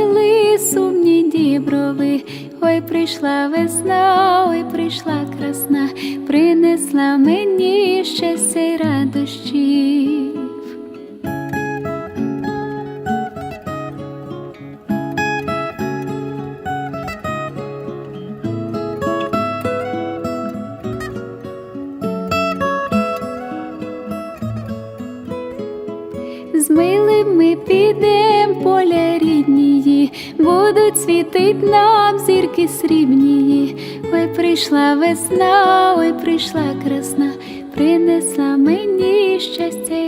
сумні діброви. Ой, прийшла весна, ой, прийшла красна, принесла мені щастя й радощів. З милим ми підем поля світить нам зірки срібні, Ой, прийшла весна, ой, прийшла красна, принесла мені щастя.